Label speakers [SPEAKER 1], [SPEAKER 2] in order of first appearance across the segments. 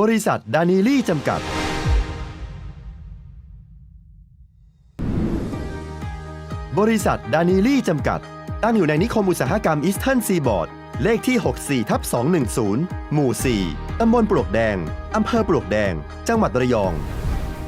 [SPEAKER 1] บริษัทดานิลี่จำกัด บริษัทดานิลี่จำกัด ตั้งอยู่ในนิคมอุตสาหกรรมอีสเทิร์นซีบอร์ด เลขที่ 64ทับ210 หมู่ 4 ตำบลปลวกแดง อำเภอปลวกแดง จังหวัดระยอง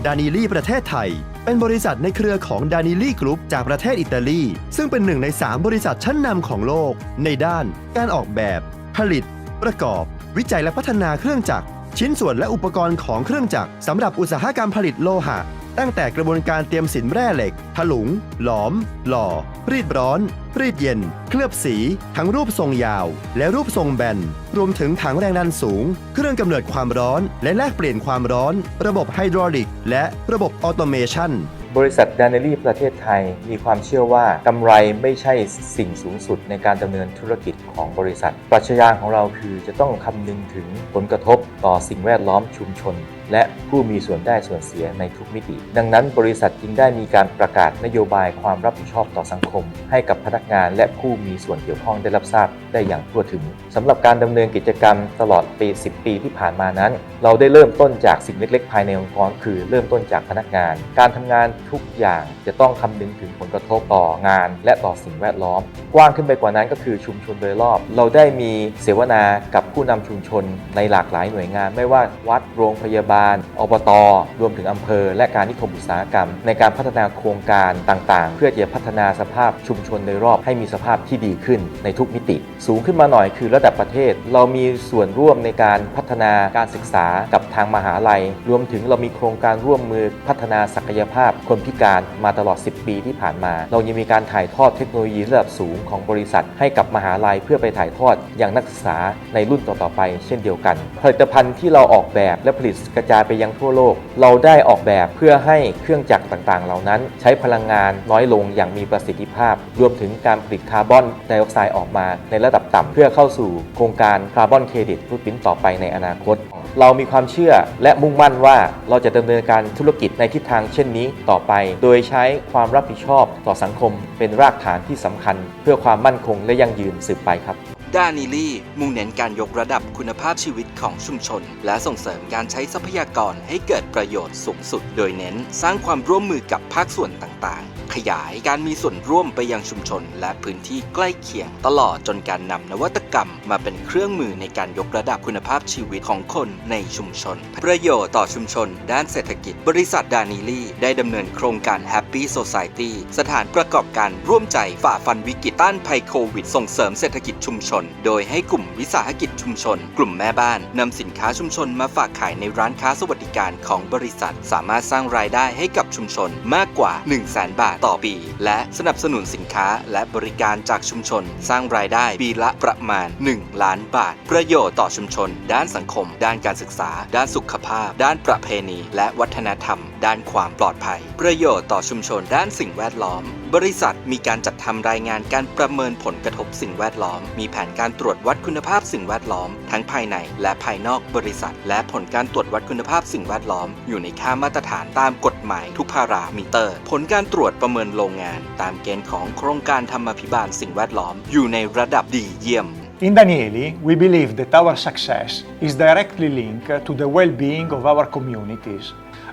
[SPEAKER 1] ดานิลี่ประเทศไทย เป็นบริษัทในเครือของดานิลี่กรุ๊ปจากประเทศอิตาลี ซึ่งเป็นหนึ่งใน 3 บริษัทชั้นนำของโลก ในด้าน การออกแบบ ผลิต ประกอบ วิจัยและพัฒนาเครื่องจักร ชิ้นส่วนและอุปกรณ์ของเครื่องจักรสำหรับอุตสาหกรรมผลิตโลหะ ตั้งแต่กระบวนการเตรียมสินแร่เหล็ก ถลุง หลอม หล่อ รีดร้อน รีดเย็น เคลือบสี ทั้งรูปทรงยาว และรูปทรงแบน รวมถึงถังแรงดันสูง เครื่องกำเนิดความร้อน และแลกเปลี่ยนความร้อน ระบบไฮดรอลิก และระบบออโตเมชัน
[SPEAKER 2] บริษัทดานเนลี่ประเทศไทยมีความเชื่อว่ากำไรไม่ใช่สิ่งสูงสุดในการดำเนินธุรกิจของบริษัท ปรัชญาของเราคือจะต้องคำนึงถึงผลกระทบต่อสิ่งแวดล้อมชุมชน และผู้มีส่วนได้ส่วนเสียในทุกมิติ ดังนั้นบริษัทจึงได้มีการประกาศนโยบายความรับผิดชอบต่อสังคม ให้กับพนักงานและผู้มีส่วนเกี่ยวข้องได้รับทราบได้อย่างทั่วถึงสำหรับการดำเนินกิจกรรมตลอดปี 10 ปีที่ผ่านมานั้น เราได้เริ่มต้นจากสิ่งเล็ก ๆ ภายในองค์กร คือเริ่มต้นจากพนักงาน การทำงานทุกอย่างจะต้องคำนึงถึงผลกระทบต่องาน และต่อสิ่งแวดล้อม กว้างขึ้นไปกว่านั้นก็คือชุมชนโดยรอบ เราได้มีเสวนากับผู้นำชุมชนในหลากหลายหน่วยงาน ไม่ว่าวัดโรงพยาบาลอบต รวมถึงอำเภอ และการนิคมอุตสาหกรรม ในการพัฒนาโครงการต่างๆ เพื่อจะพัฒนาสภาพชุมชนโดยรอบให้มีสภาพที่ดีขึ้นในทุกมิติ สูงขึ้นมาหน่อยคือระดับประเทศ เรามีส่วนร่วมในการพัฒนาการศึกษากับทางมหาลัย รวมถึงเรามีโครงการร่วมมือพัฒนาศักยภาพคนพิการมาตลอด 10 ปีที่ผ่านมา เรายังมีการถ่ายทอดเทคโนโลยีระดับสูงของบริษัท ให้กับมหาลัยเพื่อไปถ่ายทอดอย่างนักศึกษาในรุ่นต่อๆไป เช่นเดียวกัน ผลิตภัณฑ์ที่เราออกแบบและผลิตกระจายไปยังทั่วโลก เราได้ออกแบบเพื่อให้เครื่องจักรต่างๆ เหล่านั้น ใช้พลังงานน้อยลงอย่างมีประสิทธิภาพ รวมถึงการผลิตคาร์บอนไดออกไซด์ออกมาในระดับต่ำเพื่อเข้าสู่โครงการคาร์บอนเครดิตรูดปิ้นต่อไปในอนาคต เรามีความเชื่อและมุ่งมั่นว่าเราจะดำเนินการธุรกิจในทิศทางเช่นนี้ต่อไป โดยใช้ความรับผิดชอบต่อสังคมเป็นรากฐานที่สำคัญ เพื่อความมั่นคงและยั่งยืนสืบไปครับ
[SPEAKER 3] ดานิลี่มุ่งเน้นการยกระดับคุณภาพชีวิตของชุมชน และส่งเสริมการใช้ทรัพยากรให้เกิดประโยชน์สูงสุด โดยเน้นสร้างความร่วมมือกับภาคส่วนต่างๆ ขยายการมีส่วนร่วมไปยังชุมชน และพื้นที่ใกล้เคียง ตลอดจนการนำนวัตกรรม มาเป็นเครื่องมือในการยกระดับคุณภาพชีวิตของคนในชุมชน ประโยชน์ต่อชุมชน ด้านเศรษฐกิจ บริษัทดานิลี่ได้ดำเนินโครงการ Happy Society สถานประกอบการร่วมใจฝ่าฟันวิกฤตต้านภัยโควิด ส่งเสริมเศรษฐกิจชุมชนโดยให้กลุ่มวิสาหกิจชุมชน กลุ่มแม่บ้านนำสินค้าชุมชนมาฝากขายในร้านค้าสวัสดิการของบริษัท สามารถสร้างรายได้ให้กับชุมชนมากกว่า 1 0 0 0 0แบาทต่อปี และสนับสนุนสินค้าและบริการจากชุมชน สร้างรายได้ปีละประมาณ 1 ล้านบาท ประโยชน์ต่อชุมชน ด้านสังคม ด้านการศึกษา ด้านสุขภาพ ด้านประเพณี และวัฒนธรรม ด้านความปลอดภัย ประโยชน์ต่อชุมชน ด้านสิ่งแวดล้อม บริษัทมีการจัดทำรายงานการประเมินผลกระทบสิ่งแวดล้อม มีแผนการตรวจวัดคุณภาพสิ่งแวดล้อม ทั้งภายในและภายนอกบริษัท และผลการตรวจวัดคุณภาพสิ่งแวดล้อม อยู่ในค่ามาตรฐานตามกฎหมายทุกพารามิเตอร์ ผลการตรวจประเมินโรงงาน ตามเกณฑ์ของโครงการธรรมาภิบาลสิ่งแวดล้อม อยู่ในระดับดีเยี่ยม
[SPEAKER 4] In Danieli, we believe that our success is directly linked to the well-being of our communities.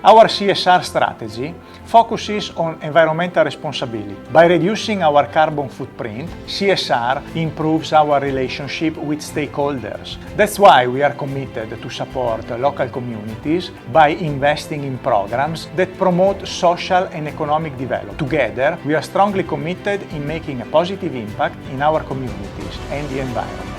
[SPEAKER 4] Our CSR strategy focuses on environmental responsibility. By reducing our carbon footprint, CSR improves our relationship with stakeholders. That's why we are committed to support local communities by investing in programs that promote social and economic development. Together, we are strongly committed in making a positive impact in our communities and the environment.